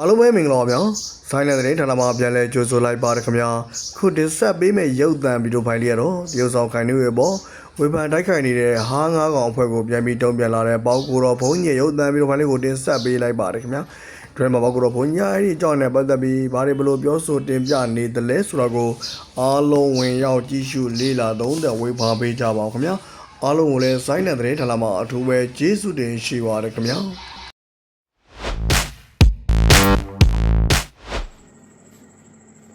အားလုံးပဲမင်္ဂလာပါဗျာဆိုင်နယ်သတင်းဌာနမှာပြန်လဲကြိုဆိုလိုက်ပါရခင်ဗျာခုတင်ဆက်ပေးမယ့်ရုပ်သံဗီဒီယိုဖိုင်လေးကတော့တရုတ်ဆောင်ခိုင်နေရဲ့ပေါ့ဝေဖန်တိုက်ခိုက်နေတဲ့ဟားငါးကောင်အဖွဲ့ကိုပြန်ပြီးတုံ့ပြန်လာတဲ့ပေါကူတော်ဘုံညရဲ့ရုပ်သံဗီဒီယိုဖိုင်လေးကိုတင်ဆက်ပေးလိုက်ပါရခင်ဗျာဒရမပေါကူတော်ဘုံညအဲ့ဒီအကြောင်းနဲ့ပတ်သက်ပြီးဘာတွေဘလို့ပြောဆိုတင်ပြနေသလဲဆိုတာကိုအားလုံးဝင်ရောက်ကြည့်ရှုလေ့လာသုံးသပ်ဝေဖန်ပေးကြပါဦးခင်ဗျာအားလုံးကိုလည်းဆိုင်နယ်သတင်းဌာနမှာအထူးပဲကျေးဇူးတင်ရှိပါရခင်ဗျာ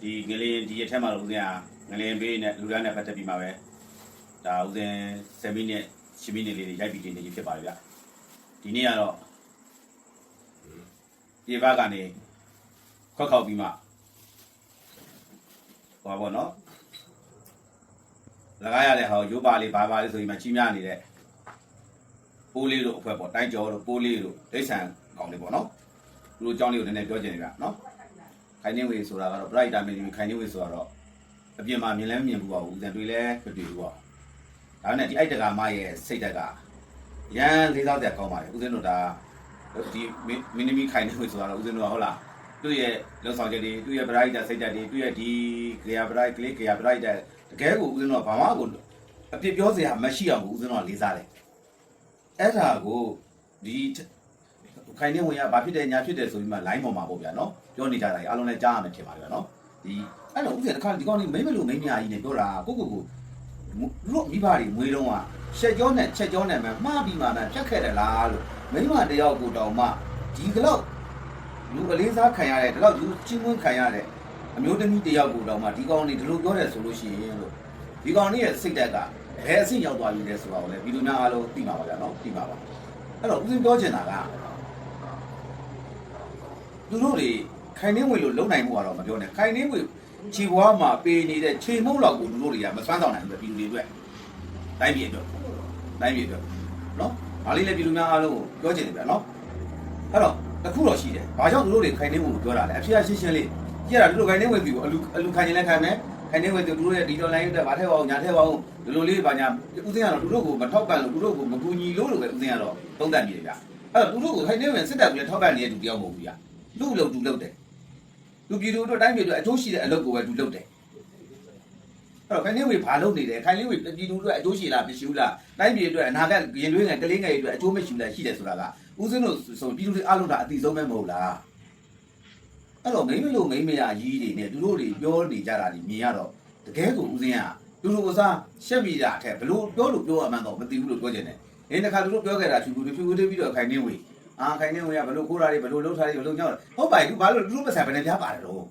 ဒီငလင်ဒီရက်ထက်မှာတော့ဦးဇင်းကငလင်ဘေးနဲ့လူရန်နဲ့ပတ်သက်ပြီးမှပဲဒါဦးဇင်း7မိနစ်10မိနစ်လေးတွေရိုက်ပြီးတင်နေပြီဖြစ်ပါတယ်ဗျဒီနေ့ကတော့ဒီဘက်ကနေခွက်ခောက်ပြီးမှဟောပါတော့လကားရတဲ့ဟောရိုးပါလေးဘာပါလေးဆိုပြီးမှကြီးများနေတဲ့ပိုးလေးတို့အဖွဲ့ပေါ့တိုင်းကျော်တို့ပိုးလေးတို့ဒိဋ္ဌံကောင်လေးပေါ့နော်သူတို့အကြောင်းလေးကိုနည်းနည်းပြောချင်တယ်ဗျနော် ခိုင်နေဝေဆိုတာကတော့ bright diamond ခိုင်နေဝေဆိုတာတော့အပြင်မှာမြင်လဲမမြင်ဘူးပါဘူးဦးဇန်တွေးလဲမတွေ့ဘူးပါဒါနဲ့ဒီအိုက်တကာမရဲ့စိတ်တက်ကရန်လေးစားတဲ့ကောင်းပါတယ်ဦးဇင်းတို့ဒါဒီမီနီမီခိုင်နေဝေဆိုတာတော့ဦးဇင်းတို့ကဟုတ်လားသူ့ရဲ့လုံဆောင်ချက်တွေသူ့ရဲ့ bright စိတ်တက်တွေသူ့ရဲ့ဒီ gear bright ကလေး gear bright တကယ်ကိုဦးဇင်းတို့ကဘာမှကိုအပြစ်ပြောစရာမရှိအောင်ဦးဇင်းတို့ကလေးစားတယ်အဲ့ဒါကိုဒီ ခိုင်နေဝင်ရဘာဖြစ်တယ်ညာဖြစ်တယ်ဆိုပြီးမှ line ပေါ်မှာပေါ့ဗျာနော်ပြောနေကြတာကြီးအားလုံးလည်းကြားရမယ်ထင်ပါတယ်ဗျာနော်ဒီအဲ့တော့ဥစ္စာတစ်ခါဒီကောင်လေးမိမ့်မလို့မိမ့်ညာကြီးနေပြောတာကိုကိုကိုတို့မိဘတွေမွေးတော့ကရှက်ကြောနဲ့ချက်ကြောနဲ့မှမှားပြီးမှမှဖြတ်ခဲ့တယ်လားလို့မိမတယောက်ကိုတောင်မှဒီကလောက်လူအလေးစားခံရတဲ့ဒီလောက်လူချင်းဝန်းခံရတဲ့အမျိုးသမီးတယောက်ကိုတောင်မှဒီကောင်လေးဒီလိုပြောတယ်ဆိုလို့ရှိရင်လို့ဒီကောင်လေးရဲ့စိတ်ဓာတ်ကဘယ်အဆင့်ရောက်သွားပြီလဲဆိုတာကိုလည်းဒီလူများအားလုံးသိပါပါဗျာနော်သိပါပါအဲ့တော့ဦးစင်းပြောချင်တာက သူတို့တွေခိုင်နှင်းဝင်လို့လုံနိုင်မှုကတော့မပြောနဲ့ခိုင်နှင်းဝင်ခြေဘွားမှာပေးနေတဲ့ခြေမုံလောက်ကိုသူတို့တွေကမစွမ်းဆောင်နိုင်ဘူးပြည်သူတွေအတွက်တိုင်းပြည်အတွက်တိုင်းပြည်အတွက်နော်ဒါလေးလည်းပြည်သူများအားလုံးကိုပြောချင်တယ်ဗျာနော်အဲ့တော့အခုတော့ရှိတယ်ဘာကြောင့်သူတို့တွေခိုင်နှင်းဝင်ကိုပြောတာလဲအဖြစ်အရှင်းရှင်းလေးကြည့်ရတာသူတို့ခိုင်နှင်းဝင်ပြီကိုအလူအလူခိုင်ရင်လည်းခိုင်မယ်ခိုင်နှင်းဝင်သူတို့ရဲ့ဒီ online အတွက်ဗာထဲပါအောင်ညာထဲပါအောင်ဒီလိုလေးပါညာဦးစင်းကတော့သူတို့ကိုမထောက်ပံ့လို့သူတို့ကိုမကူညီလို့လို့ပဲဦးစင်းကတော့သုံးသပ်နေတယ်ဗျအဲ့တော့သူတို့ကိုခိုင်နှင်းဝင်စစ်တပ်ကလည်းထောက်ပံ့နေတဲ့သူတယောက်မဟုတ်ဘူးဗျ လူ့လို့သူလုပ်တယ်လူပြည်သူတို့တိုင်းပြည်တို့အကျိုးရှိတဲ့အလုပ်ကိုပဲသူလုပ်တယ်အဲ့တော့ခိုင်လေးဝေဘာလုပ်နေတယ်ခိုင်လေးဝေပြည်သူတို့အကျိုးရှိလားမရှိဘူးလားတိုင်းပြည်အတွက်အနာဂတ်ရင်သွေးငယ်ကလေးငယ်တွေအတွက်အကျိုးမရှိဘူးလားရှိတယ်ဆိုတာကဦးစင်းတို့ဆိုပြည်သူတွေအားလုံးဒါအတိဆုံးပဲမဟုတ်လားအဲ့တော့မိမလို့မိမရကြီးတွေနဲ့သူတို့တွေပြောနေကြတာဒီမြင်ရတော့တကယ်ကိုဦးစင်းကသူတို့ကစားရှက်မိတာအထက်ဘလို့ပြောလို့ပြောရမှန်းတော့မသိဘူးလို့ပြောချင်တယ်။ဒီတစ်ခါသူတို့ပြောခဲ့တာဖြူဖြူဖြူဖြူပြီးတော့ခိုင်နေဝေ အာခိုင်နေဝေကဘလို့ခိုးတာတွေဘလို့လှုပ်ထားတွေဘလို့ညောက်ဟုတ်ပါဘူးဘာလို့သူတို့ပတ်စံဘယ်နဲ့ပြားပါတယ်တော့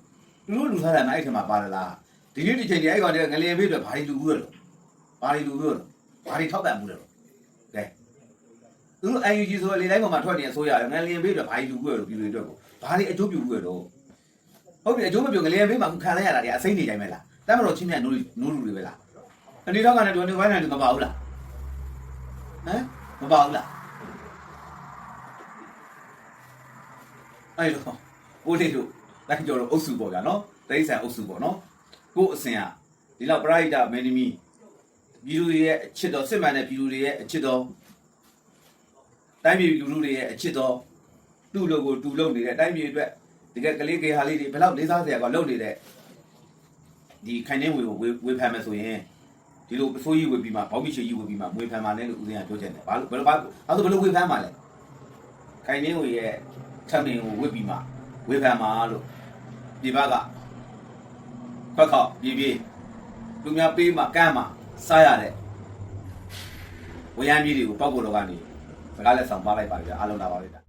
သူတို့လူထားတာနိုင်အဲ့ထမှာပါတယ်လားဒီနေ့ဒီချိန်ဒီအဲ့ကောင်တွေကငလင်ဘေးအတွက်ဘာတွေလူဘူးလို့ဘာတွေလူဘူးလို့ဘာတွေထောက်ပံ့မှုလဲတော့ကဲသူတို့ UNG ဆိုလေတိုင်းပေါ်မှာထွက်နေဆိုရတယ်ငလင်ဘေးအတွက်ဘာတွေလူဘူးလို့ပြည်သူတွေအတွက်ကိုဘာတွေအကျိုးပြုဘူးလို့ဟုတ်ပြီအကျိုးမပြုငလင်ဘေးမှာခုခံလိုက်ရတာတွေအစိမ့်နေတိုင်းပဲလားတမ်းမလို့ချင်းမြတ်နိုးနိုးလူတွေပဲလားအနေတော့ကနေတော့နေဝိုင်းနေတယ်မပါဘူးလားဟမ်မပါဘူးလား အဲ့တော့ကိုလေးတို့တိုင်းကျော်တော့အုပ်စုပေါ့ဗျာနော်တိရစ္ဆာန်အုပ်စုပေါ့နော်ကို့အစင်ကဒီလောက်ပရိုက်တာမင်းသမီးပြည်သူတွေရဲ့အချစ်တော်စစ်မှန်တဲ့ပြည်သူတွေရဲ့အချစ်တော်တိုင်းပြည်လူလူတွေရဲ့အချစ်တော်သူ့လိုကိုတူလုံနေတဲ့တိုင်းပြည်အတွက်တကယ်ကလေးကေဟာလေးတွေဘယ်လောက်လေးစားစရာကလုံနေတဲ့ဒီခိုင်နေဝေကိုဝေဝေဖန်မယ်ဆိုရင်ဒီလိုအစိုးရဝေပြီးမှဘောက်မိရှိကြီးဝေပြီးမှဝေဖန်မှလည်းလို့ဦးဇင်းကပြောချင်တယ်ဘာလို့ဘယ်လိုဘာအဲ့ဒါဘယ်လိုဝေဖန်မှလဲခိုင်နေဝေရဲ့ ထမင်းကိုဝစ်ပြီးမှဝေဖန်မှာလို့ဒီဘက်ကခွက်ခောက်ပြေးပြေးလူများပေးမှကမ်းမှစားရတဲ့ဝရမ်းကြီးတွေကိုပောက်ကိုတော့ကနေစကားလက်ဆောင်ပါလိုက်ပါကြအားလုံးလာပါလိမ့်မယ်